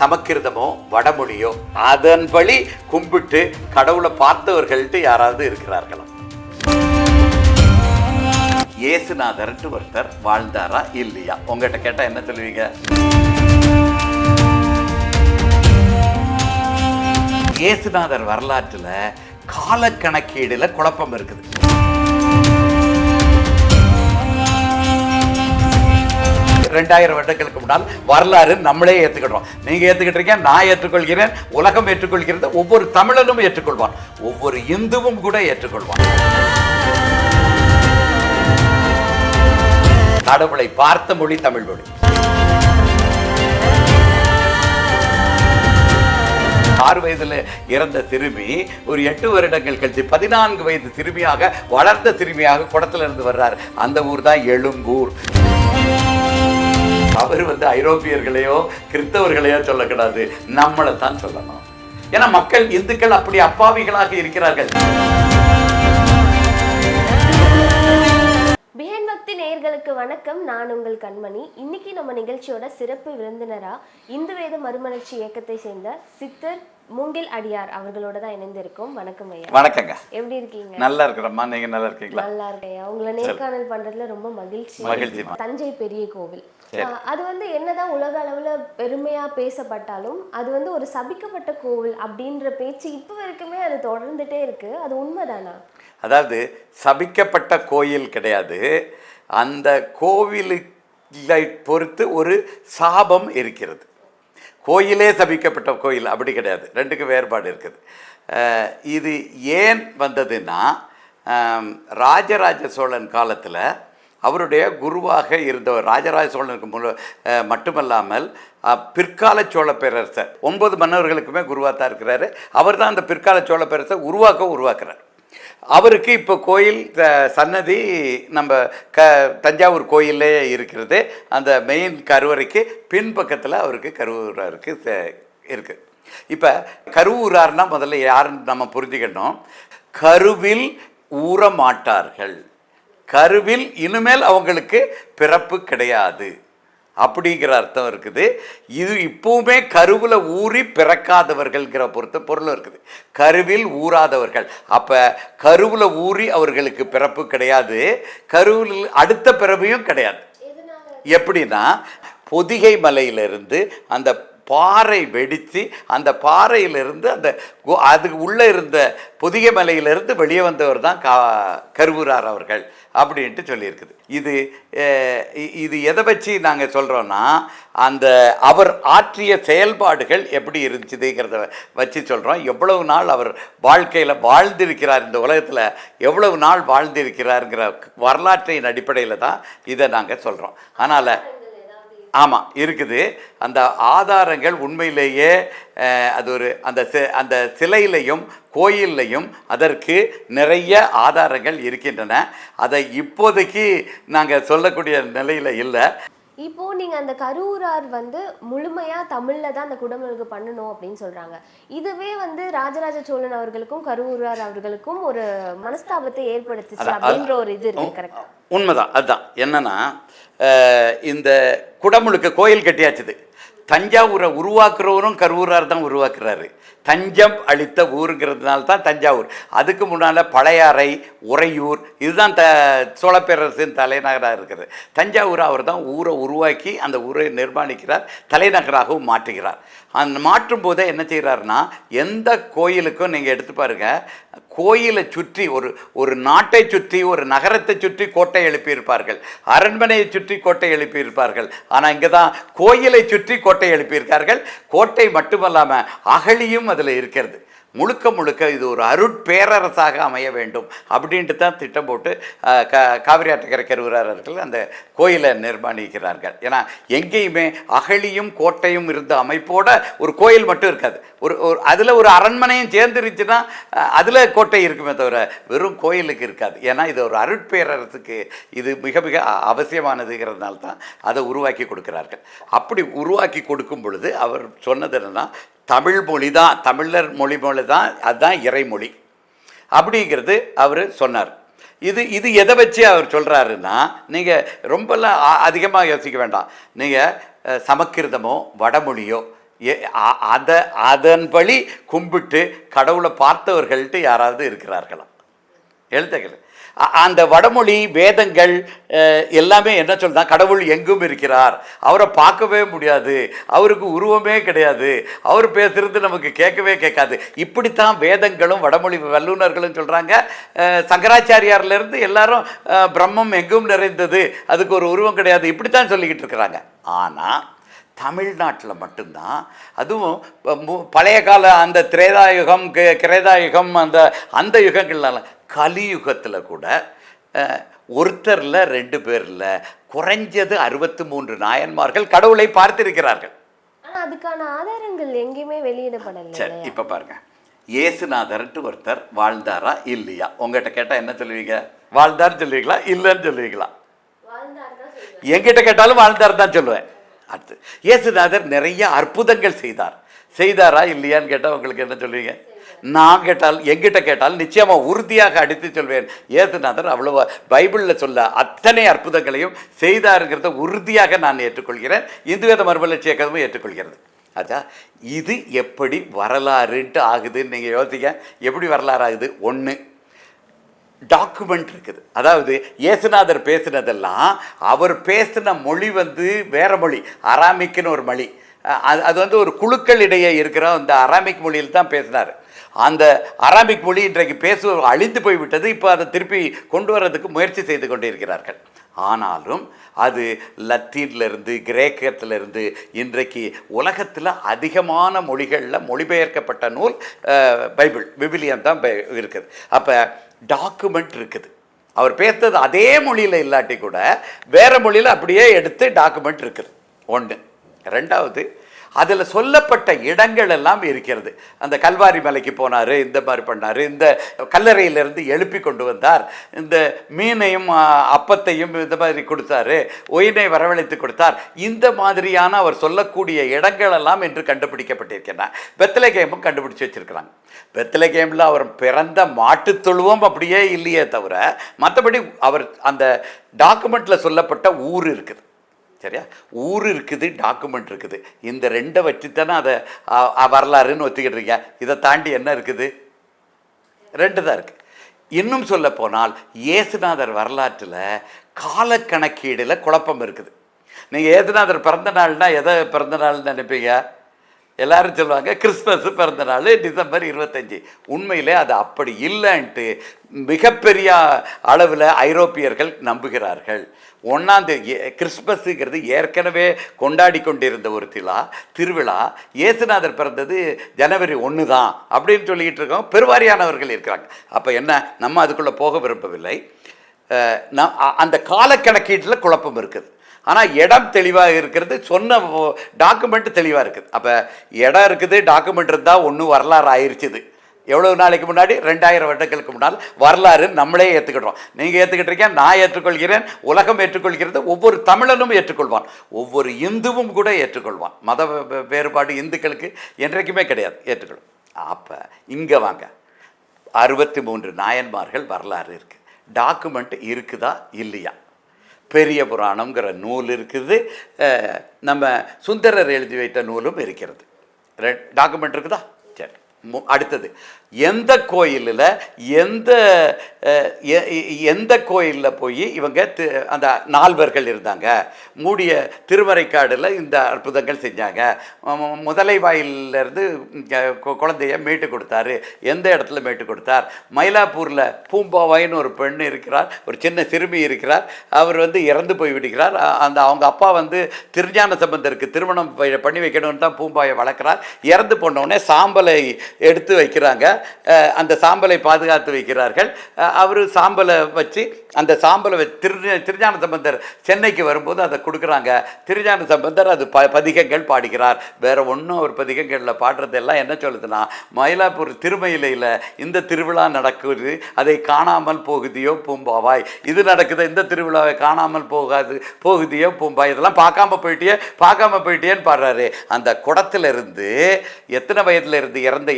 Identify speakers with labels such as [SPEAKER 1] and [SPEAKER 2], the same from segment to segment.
[SPEAKER 1] சமக்கிருதமோ வடமொழியோ அதன்படி கும்பிட்டு கடவுளை பார்த்தவர்கள்ட்டு யாராவது இருக்கிறார்களா? இயேசுநாதர்ன்ட்டு ஒருத்தர் வாழ்ந்தாரா இல்லையா? உங்ககிட்ட கேட்டால் என்ன சொல்லுவீங்க? இயேசுநாதர் வரலாற்றில் காலக்கணக்கீடுல குழப்பம் இருக்குது. ரெண்டாயிரம் வருடங்களுக்கு முன்னால் வரலாறு நம்மளே ஏற்றுக்கிட்டோம் நீங்க ஏற்றுக்கிட்டீங்க நான் ஏற்றுக்கொள்கிறேன் உலகம் ஏற்றுக்கொள்கிறது ஒவ்வொரு தமிழனும் ஏற்றுக்கொள்வான் ஒவ்வொரு இந்துவும் கூட ஏற்றுக்கொள்வான். கடவுளை பார்த்த மொழி தமிழ் மொழி. ஆறு வயதுல இறந்த சிறுமி ஒரு எட்டு வருடங்கள் கழித்து பதினான்கு வயது சிறுமியாக வளர்ந்த சிறுமியாக குடத்துல இருந்து வர்றார். அந்த ஊர் தான் எழும்பூர். அவர் வந்து ஐரோப்பியர்களையோ கிறிஸ்தவர்களையோ சொல்லக்கூடாது. நம்மளை தான் சொல்லணும். ஏன்னா மக்கள் இந்துக்கள் அப்படி அப்பாவிகளாக இருக்கிறார்கள்.
[SPEAKER 2] பிஹைண்ட் பக்தி நேயர்களுக்கு வணக்கம். நான் உங்கள் கண்மணி. இன்னைக்கு நம்ம நிகழ்ச்சியோட சிறப்பு விருந்தினரா இந்து வேத மறுமலர்ச்சி இயக்கத்தை சேர்ந்த சித்தர் மூங்கில் அடியார் அவர்களோட தான் இணைந்திருக்கோம். வணக்கம் ஐயா.
[SPEAKER 1] வணக்கங்க.
[SPEAKER 2] எப்படி இருக்கீங்க?
[SPEAKER 1] நல்லா இருக்கிறம்மா. நீங்க நல்லா இருக்கீங்களா?
[SPEAKER 2] நல்லா இருக்கேன் உங்களை நேர்காணல் பண்றதுல ரொம்ப மகிழ்ச்சி.
[SPEAKER 1] மகிழ்ச்சி.
[SPEAKER 2] தஞ்சை பெரிய கோவில். அது வந்து என்னதான் உலக அளவுல பெருமையா பேசப்பட்டாலும் அது வந்து ஒரு சபிக்கப்பட்ட கோவில் அப்படின்ற பேச்சு இப்ப வரைக்குமே அது தொடர்ந்துட்டே இருக்கு. அது உண்மைதானா?
[SPEAKER 1] அதாவது சபிக்கப்பட்ட கோயில் கிடையாது. அந்த கோவிலை பொறுத்து ஒரு சாபம் இருக்கிறது. கோயிலே சபிக்கப்பட்ட கோயில் அப்படி கிடையாது. ரெண்டுக்கு வேறுபாடு இருக்குது. இது ஏன் வந்ததுன்னா ராஜராஜ சோழன் காலத்தில் அவருடைய குருவாக இருந்தவர் ராஜராஜ சோழனுக்கு முழு மட்டுமல்லாமல் பிற்கால சோழ பேரரசர். ஒன்பது மன்னர்களுக்குமே குருவாக தான் இருக்கிறாரு. அவர் தான் அந்த பிற்கால சோழ பேரரசர் உருவாக்க உருவாக்குறார். அவருக்கு இப்போ கோயில் சன்னதி நம்ம க தஞ்சாவூர் கோயிலே இருக்கிறது. அந்த மெயின் கருவறைக்கு பின்பக்கத்தில் அவருக்கு கருவூராருக்கு இருக்குது இப்போ கருவூரார்னால் முதல்ல யாருன்னு நம்ம புரிஞ்சுக்கணும். கருவில் ஊற மாட்டார்கள் கருவில் இனிமேல் அவங்களுக்கு பிறப்பு கிடையாது. அப்படிங்கிற அர்த்தம் இருக்குது. இது இப்பவுமே கருவில் ஊறி பிறக்காதவர்கள்ங்கிற பொறுத்த பொருளும் இருக்குது. கருவில் ஊறாதவர்கள். அப்போ கருவில் ஊறி அவர்களுக்கு பிறப்பு கிடையாது. கருவில் அடுத்த பிறவையும் கிடையாது. எப்படின்னா பொதிகை மலையிலிருந்து அந்த பாறை வெடித்து அந்த பாறையிலிருந்து அந்த கு- அதுக்கு உள்ளே இருந்த புதிய மலையிலிருந்து வெளியே வந்தவர் தான் கா கருவூரார் அவர்கள் அப்படின்ட்டு சொல்லியிருக்குது. இது இது எதை வச்சு நாங்கள் சொல்கிறோன்னா அந்த அவர் ஆற்றிய செயல்பாடுகள் எப்படி இருந்துச்சுங்கிறத வச்சு சொல்கிறோம் எவ்வளவு நாள் அவர் வாழ்க்கையில் வாழ்ந்திருக்கிறார் இந்த உலகத்தில் எவ்வளவு நாள் வாழ்ந்திருக்கிறாருங்கிற வரலாற்றின் அடிப்படையில் தான் இதை நாங்கள் சொல்கிறோம் அதனால் ஆமாம் இருக்குது. அந்த ஆதாரங்கள் உண்மையிலேயே அது ஒரு அந்த அந்த சிலையிலையும் கோயில்லையும் அதற்கு நிறைய ஆதாரங்கள் இருக்கின்றன. அதை இப்போதைக்கு நாங்கள் சொல்லக்கூடிய நிலையில் இல்லை.
[SPEAKER 2] இப்போ நீங்க அந்த கரூரார் வந்து முழுமையா தமிழ்ல தான் அந்த குடமுழுக்கு பண்ணணும் அப்படின்னு சொல்றாங்க. இதுவே வந்து ராஜராஜ சோழன் அவர்களுக்கும் கரூரார் அவர்களுக்கும் ஒரு மனஸ்தாபத்தை ஏற்படுத்துச்சு அப்படின்ற ஒரு இது இருக்கு
[SPEAKER 1] உண்மைதான் அதுதான். என்னன்னா இந்த குடமுழுக்கு கோயில் கட்டியாச்சுது. தஞ்சாவூரை உருவாக்குறவரும் கருவூரார் தான் உருவாக்குறாரு. தஞ்சம் அளித்த ஊருங்கிறதுனால தான் தஞ்சாவூர். அதுக்கு முன்னால் பழையாறை உறையூர் இதுதான் த சோழப்பேரரசின் தலைநகராக இருக்கிறது தஞ்சாவூர் அவர் தான் ஊரை உருவாக்கி அந்த ஊரை நிர்மாணிக்கிறார் தலைநகராகவும் மாற்றுகிறார். அந்த மாற்றும் போதே என்ன செய்கிறாருன்னா எந்த கோயிலுக்கும் நீங்கள் எடுத்து பாருங்க கோயிலை சுற்றி ஒரு ஒரு நாட்டை சுற்றி ஒரு நகரத்தை சுற்றி கோட்டை எழுப்பியிருப்பார்கள். அரண்மனையை சுற்றி கோட்டை எழுப்பியிருப்பார்கள். ஆனால் இங்கே தான் கோயிலை சுற்றி கோட்டை எழுப்பியிருக்கார்கள். கோட்டை மட்டுமல்லாமல் அகழியும் அதில் இருக்கிறது. முழுக்க முழுக்க இது ஒரு அருட்பேரரசாக அமைய வேண்டும் அப்படின்ட்டு தான் திட்டம் போட்டு க காவிரி ஆற்றக்கரை கருவூரார்கள் அந்த கோயிலை நிர்மாணிக்கிறார்கள். ஏன்னா எங்கேயுமே அகழியும் கோட்டையும் இருந்த அமைப்போட ஒரு கோயில் மட்டும் இருக்காது. ஒரு ஒரு அதில் ஒரு அரண்மனையும் சேர்ந்துருச்சுன்னா அதில் கோட்டை இருக்குமே தவிர வெறும் கோயிலுக்கு இருக்காது. ஏன்னா இது ஒரு அருட்பேரரசுக்கு இது மிக மிக அவசியமானதுங்கிறதுனால தான் அதை உருவாக்கி கொடுக்கிறார்கள். அப்படி உருவாக்கி கொடுக்கும் பொழுது அவர் சொன்னது என்னென்னா தமிழ் மொழி தான் தமிழர் மொழி மொழி தான் அதுதான் இறைமொழி. அப்படிங்கிறது அவர் சொன்னார். இது இது எதை வச்சு அவர் சொல்கிறாருன்னா நீங்கள் ரொம்பலாம் அதிகமாக யோசிக்க வேண்டாம். நீங்கள் சமக்கிருதமோ வடமொழியோ எ- அதன்படி கும்பிட்டு கடவுளை பார்த்தவர்கள்ட்டு யாராவது இருக்கிறார்களா? எழுத்துக்கள். அந்த வடமொழி வேதங்கள் எல்லாமே என்ன சொல்லுதா கடவுள் எங்கும் இருக்கிறார். அவரை பார்க்கவே முடியாது. அவருக்கு உருவமே கிடையாது. அவர் பேசுறது நமக்கு கேட்கவே கேட்காது. இப்படித்தான் வேதங்களும் வடமொழி வல்லுநர்களும் சொல்கிறாங்க சங்கராச்சாரியார்லேருந்து எல்லாரும் பிரம்மம் எங்கும் நிறைந்தது. அதுக்கு ஒரு உருவம் கிடையாது. இப்படித்தான் சொல்லிக்கிட்டு இருக்கிறாங்க. ஆனால் தமிழ்நாட்டில் மட்டும்தான். அதுவும் பழைய கால அந்த திரேதாயுகம் கிரேதாயுகம் அந்த அந்த யுகங்கள்லாம் கலியுகத்தில் கூட ஒருத்தரில் ரெண்டு பேரில் குறைஞ்சது அறுபத்து மூன்று நாயன்மார்கள் கடவுளை பார்த்திருக்கிறார்கள்.
[SPEAKER 2] அதுக்கான ஆதாரங்கள் எங்கேயுமே வெளியிடப்படல
[SPEAKER 1] சரி இப்போ பாருங்க. இயேசுநாதர்ன்ட்டு ஒருத்தர் வாழ்ந்தாரா இல்லையா? உங்ககிட்ட கேட்டால் என்ன சொல்லுவீங்க? வாழ்ந்தார் சொல்லுவீங்களா? இல்லைன்னு சொல்லுவீங்களா? என்கிட்ட கேட்டாலும் வாழ்ந்தார் தான் சொல்லுவேன். அடுத்து. இயேசுநாதர் நிறைய அற்புதங்கள் செய்தார். செய்தாரா இல்லையான்னு கேட்டால் உங்களுக்கு என்ன சொல்லுவீங்க நான் கேட்டால் எங்கிட்ட கேட்டால் நிச்சயமாக உறுதியாக அடித்து சொல்வேன். ஏசுநாதர் அவ்வளோ பைபிளில் சொல்ல அத்தனை அற்புதங்களையும் செய்தாருங்கிறத உறுதியாக நான் ஏற்றுக்கொள்கிறேன். இந்து வேத மறுமலர்ச்சி ஏற்றுக்கொள்கிறது. அதா இது எப்படி வரலாறுன்ட்டு ஆகுதுன்னு நீங்கள் யோசிக்க எப்படி வரலாறு ஆகுது ஒன்று டாக்குமெண்ட் இருக்குது. அதாவது இயேசுநாதர் பேசினதெல்லாம் அவர் பேசின மொழி வந்து வேற மொழி அராமிக்குன்னு ஒரு மொழி. அது அது வந்து ஒரு குழுக்கள் இடையே இருக்கிற அந்த அராமிக் மொழியில் தான் பேசினார். அந்த அராமிக் மொழி இன்றைக்கு பேச அழிந்து போய்விட்டது இப்போ அதை திருப்பி கொண்டு வர்றதுக்கு முயற்சி செய்து கொண்டிருக்கிறார்கள். ஆனாலும் அது லத்தீன்லேருந்து கிரேக்கத்திலிருந்து இன்றைக்கு உலகத்தில் அதிகமான மொழிகளில் மொழிபெயர்க்கப்பட்ட நூல் பைபிள் விவிலியம் தான் பை- இருக்குது. அப்போ டாக்குமெண்ட் இருக்குது. அவர் பேசுறது அதே மொழியில் இல்லாட்டி கூட வேற மொழியில் அப்படியே எடுத்து டாக்குமெண்ட் இருக்குது. ஒன்று ரெண்டாவது அதில் சொல்லப்பட்ட இடங்கள் எல்லாம் இருக்கிறது. அந்த கல்வாரி மலைக்கு போனார் இந்த மாதிரி பண்ணார் இந்த கல்லறையிலிருந்து எழுப்பி கொண்டு வந்தார் இந்த மீனையும் அப்பத்தையும் இந்த மாதிரி கொடுத்தாரு ஒயினை வரவழைத்து கொடுத்தார். இந்த மாதிரியான அவர் சொல்லக்கூடிய இடங்கள் எல்லாம் என்று கண்டுபிடிக்கப்பட்டிருக்கின்றன. பெத்தலகேமும் கண்டுபிடிச்சு வச்சிருக்கிறாங்க. பெத்தலகேமில் அவர் பிறந்த மாட்டுத் தொழுவம் அப்படியே இல்லையே தவிர மற்றபடி அவர் அந்த டாக்குமெண்ட்டில் சொல்லப்பட்ட ஊர் இருக்குது. சரியா? ஊர் இருக்குது டாக்குமெண்ட் இருக்குது. இந்த ரெண்டை வச்சுத்தானே அதை வரலாறுன்னு அ, வரலாறுன்னு இதை தாண்டி என்ன இருக்குது? ரெண்டு தான் இருக்குது இன்னும் சொல்ல போனால் இயேசுநாதர் வரலாற்றில் காலக்கணக்கீடில் குழப்பம் இருக்குது. நீங்கள் இயேசுநாதர் பிறந்த நாள்னா எதை பிறந்த நாள்னு நினைப்பீங்க? எல்லாரும் சொல்லுவாங்க கிறிஸ்மஸ் பிறந்த நாள் டிசம்பர் இருபத்தஞ்சி. உண்மையிலே அது அப்படி இல்லைன்ட்டு மிகப்பெரிய அளவில் ஐரோப்பியர்கள் நம்புகிறார்கள். ஒன்றாந்தேதி கிறிஸ்மஸுங்கிறது ஏற்கனவே கொண்டாடி கொண்டிருந்த ஒரு திலா திருவிழா. இயேசுநாதர் பிறந்தது ஜனவரி ஒன்று தான் அப்படின்னு சொல்லிக்கிட்டு இருக்கோம். பெருவாரியானவர்கள் இருக்கிறாங்க. அப்போ என்ன நம்ம அதுக்குள்ளே போக விரும்பவில்லை. நம் அ- அந்த காலக்கணக்கீட்டில் குழப்பம் இருக்குது. ஆனால் இடம் தெளிவாக இருக்கிறது சொன்ன டாக்குமெண்ட் தெளிவாக இருக்குது. அப்போ இடம் இருக்குது டாக்குமெண்ட் இருந்தால் ஒன்றும் வரலாறு ஆயிருச்சுது எவ்வளவு நாளைக்கு முன்னாடி? ரெண்டாயிரம் வருடங்களுக்கு முன்னால் வரலாறு நம்மளே ஏற்றுக்கிடுறோம் நீங்கள் ஏற்றுக்கிட்டீங்க நான் ஏற்றுக்கொள்கிறேன் உலகம் ஏற்றுக்கொள்கிறது ஒவ்வொரு தமிழனும் ஏற்றுக்கொள்வான். ஒவ்வொரு இந்துவும் கூட ஏற்றுக்கொள்வான். மத வேறுபாடு இந்துக்களுக்கு என்றைக்குமே கிடையாது ஏற்றுக்கொள்ளும். அப்போ இங்கே வாங்க. அறுபத்தி மூன்று நாயன்மார்கள் வரலாறு இருக்குது டாக்குமெண்ட் இருக்குதா? இல்லையா? பெரிய புராணம்ங்கிற நூல் இருக்குது. நம்ம சுந்தரர் எழுதி வைத்த நூலும் இருக்கிறது. டாக்குமெண்ட் இருக்குதா? சரி. மு- அடுத்தது. எந்த கோயிலில் எந்த எ- எந்த கோயிலில் போய் இவங்க அந்த நால்வர்கள் இருந்தாங்க. மூடிய திருமறைக்காடில் இந்த அற்புதங்கள் செஞ்சாங்க. முதலை வாயிலிருந்து குழந்தைய மீட்டு கொடுத்தாரு. எந்த இடத்துல மீட்டு கொடுத்தார்? மயிலாப்பூரில் பூம்பாவாயின்னு ஒரு பெண் இருக்கிறார். ஒரு சின்ன சிறுமி இருக்கிறார். அவர் வந்து இறந்து போய் விடுகிறார். அந்த அவங்க அப்பா வந்து திருஞான சம்பந்தருக்கு திருமணம் ப- பண்ணி வைக்கணும்னு தான் பூம்பாயை வளர்க்குறார். இறந்து போனவுடனே சாம்பலை எடுத்து வைக்கிறாங்க. அந்த சாம்பலை பாதுகாத்து வைக்கிறார்கள். அவர் சாம்பலை வச்சு அந்த சாம்பலை வச்சு திரு திருஞான சம்பந்தர் சென்னைக்கு வரும்போது அதை கொடுக்குறாங்க. திருஞான சம்பந்தர் அது ப பதிகங்கள் பாடுகிறார் வேற ஒன்றும் அவர் பதிகங்களில் பாடுறதெல்லாம் என்ன சொல்லுதுன்னா மயிலாப்பூர் திருமயிலையில் இந்த திருவிழா நடக்குது அதை காணாமல் போகுதியோ பூம்பாவாய். இது நடக்குது இந்த திருவிழாவை காணாமல் போகாது போகுதியோ பூம்பாய். இதெல்லாம் பார்க்காம போயிட்டே பார்க்காம போயிட்டேன்னு பாடுறாரு. அந்த குடத்துல இருந்து எத்தனை வயதுலேருந்து இறந்த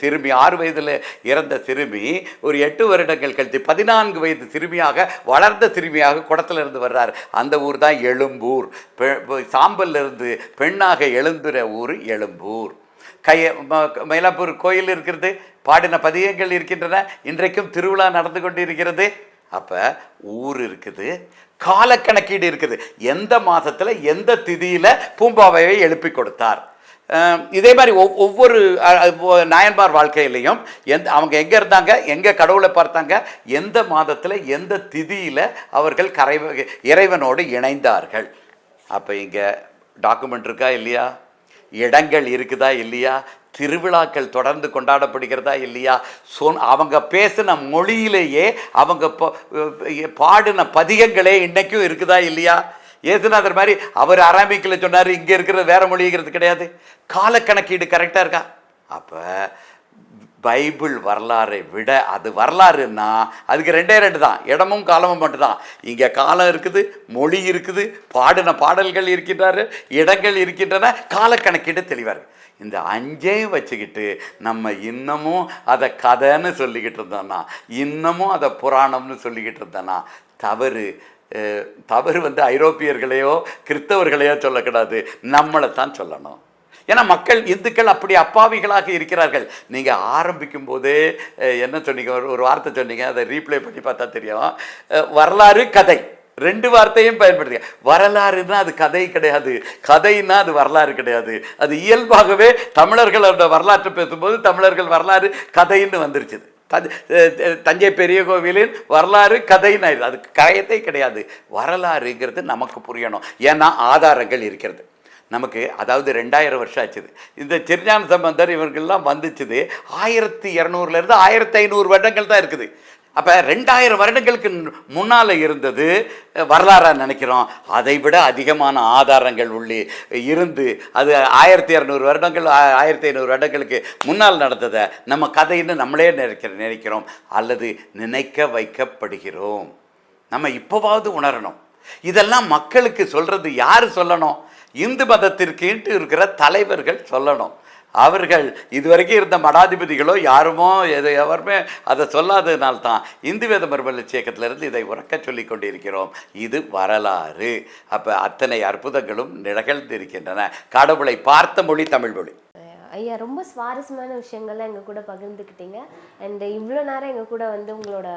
[SPEAKER 1] சிறுமி ஆறு ஆறு வயதில் இறந்த சிறுமி ஒரு எட்டு வருடங்கள் கழித்து பதினான்கு வயது சிறுமியாக வளர்ந்த சிறுமியாக குடத்துல இருந்து வர்றார். அந்த ஊர் தான் எழும்பூர். பெ- சாம்பல்ல இருந்து பெண்ணாக எழும்புற ஊர் எழும்பூர். கைய மயிலாப்பூர் கோயில் இருக்கிறது. பாடின பதியங்கள் இருக்கின்றன. இன்றைக்கும் திருவிழா நடந்து கொண்டு இருக்கிறது அப்போ ஊர் இருக்குது காலக்கணக்கீடு இருக்குது. எந்த மாதத்தில் எந்த திதியில் பூம்பாவையை எழுப்பி கொடுத்தார்? இதே மாதிரி ஒவ் ஒவ்வொரு நாயன்மார் வாழ்க்கையிலையும் எந்த அவங்க எங்கே இருந்தாங்க எங்கே கடவுளை பார்த்தாங்க எந்த மாதத்தில் எந்த திதியில் அவர்கள் கரை இறைவனோடு இணைந்தார்கள். அப்போ இங்கே டாக்குமெண்ட் இருக்கா இல்லையா? இடங்கள் இருக்குதா இல்லையா? திருவிழாக்கள் தொடர்ந்து கொண்டாடப்படுகிறதா இல்லையா? சொன் அவங்க பேசின மொழியிலேயே அவங்க பாடின பதிகங்களே இன்றைக்கும் இருக்குதா இல்லையா? ஏசுநாதர் மாதிரி அவர் அராமிக்கில் சொன்னார் இங்கே இருக்கிறது வேற மொழிங்கிறது கிடையாது. காலக்கணக்கீடு கரெக்டாக இருக்கா? அப்போ பைபிள் வரலாறை விட அது வரலாறுன்னா அதுக்கு ரெண்டே ரெண்டு தான். இடமும் காலமும் மட்டும்தான். இங்கே காலம் இருக்குது மொழி இருக்குது பாடின பாடல்கள் இருக்கின்றாரு இடங்கள் இருக்கின்றன காலக்கணக்கீடு தெளிவாக இருக்குது இந்த அஞ்சையும் வச்சுக்கிட்டு நம்ம இன்னமும் அதை கதைன்னு சொல்லிக்கிட்டு இருந்தோம்னா இன்னமும் அதை புராணம்னு சொல்லிக்கிட்டு இருந்தோம்னா தவறு தவறு வந்து ஐரோப்பியர்களையோ கிறிஸ்தவர்களையோ சொல்லக்கூடாது. நம்மளை தான் சொல்லணும். ஏன்னா மக்கள் இந்துக்கள் அப்படி அப்பாவிகளாக இருக்கிறார்கள். நீங்கள் ஆரம்பிக்கும் போதே என்ன சொன்னீங்க? ஒரு ஒரு வார்த்தை சொன்னீங்க. அதை ரீப்ளே பண்ணி பார்த்தா தெரியும். வரலாறு கதை. ரெண்டு வார்த்தையும் பயன்படுத்துங்க. வரலாறுனா அது கதை கிடையாது. கதைன்னா அது வரலாறு கிடையாது. அது இயல்பாகவே தமிழர்களோட வரலாற்றை பேசும்போது தமிழர்கள் வரலாறு கதைன்னு வந்துருச்சு. தஞ்சை தஞ்சை பெரிய கோவிலின் வரலாறு கதைன்னு ஆயிடுது. அது கயத்தை கிடையாது. வரலாறுங்கிறது நமக்கு புரியணும். ஏன்னா ஆதாரங்கள் இருக்கிறது. நமக்கு அதாவது ரெண்டாயிரம் வருஷம் ஆச்சுது. இந்த திருஞான சம்பந்தர் இவர்கள்லாம் வந்துச்சுது ஆயிரத்தி இரநூறுலேருந்து ஆயிரத்தி ஐநூறு வருடங்கள் தான் இருக்குது. அப்போ ரெண்டாயிரம் வருடங்களுக்கு முன்னால் இருந்தது வரலாறாக நினைக்கிறோம். அதை விட அதிகமான ஆதாரங்கள் உள்ளே இருந்து அது ஆயிரத்தி இரநூறு வருடங்கள் ஆ- ஆயிரத்தி ஐநூறு வருடங்களுக்கு முன்னால் நடந்ததை நம்ம கதைன்னு நம்மளே நினைக்கிற நினைக்கிறோம். அல்லது நினைக்க வைக்கப்படுகிறோம். நம்ம இப்போவாவது உணரணும். இதெல்லாம் மக்களுக்கு சொல்கிறது யார் சொல்லணும்? இந்து மதத்திற்குன்ட்டு இருக்கிற தலைவர்கள் சொல்லணும். அவர்கள் இதுவரைக்கும் இருந்த மடாதிபதிகளோ யாருமோ எது எவருமே அதை சொல்லாததுனால்தான் இந்து வேத மறுமலர்ச்சி இயக்கத்திலிருந்து இதை உறக்க சொல்லி கொண்டிருக்கிறோம். இது வரலாறு. அப்போ அத்தனை அற்புதங்களும் நிகழ்ந்திருக்கின்றன கடவுளை பார்த்த மொழி தமிழ் மொழி.
[SPEAKER 2] ஐயா ரொம்ப சுவாரஸ்யமான விஷயங்கள்லாம் எங்கள் கூட பகிர்ந்துக்கிட்டீங்க. அண்ட் இவ்வளோ நேரம் எங்கள் கூட வந்து உங்களோட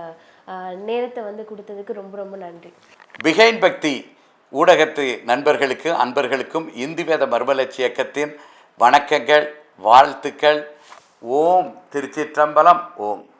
[SPEAKER 2] நேரத்தை வந்து கொடுத்ததுக்கு ரொம்ப ரொம்ப நன்றி.
[SPEAKER 1] பிகைன் பக்தி ஊடகத்து நண்பர்களுக்கு அன்பர்களுக்கும் இந்து வேத மறுமலர்ச்சி இயக்கத்தின் வணக்கங்கள். வாழ்த்துக்கள். ஓம் திருச்சிற்றம்பலம். ஓம்.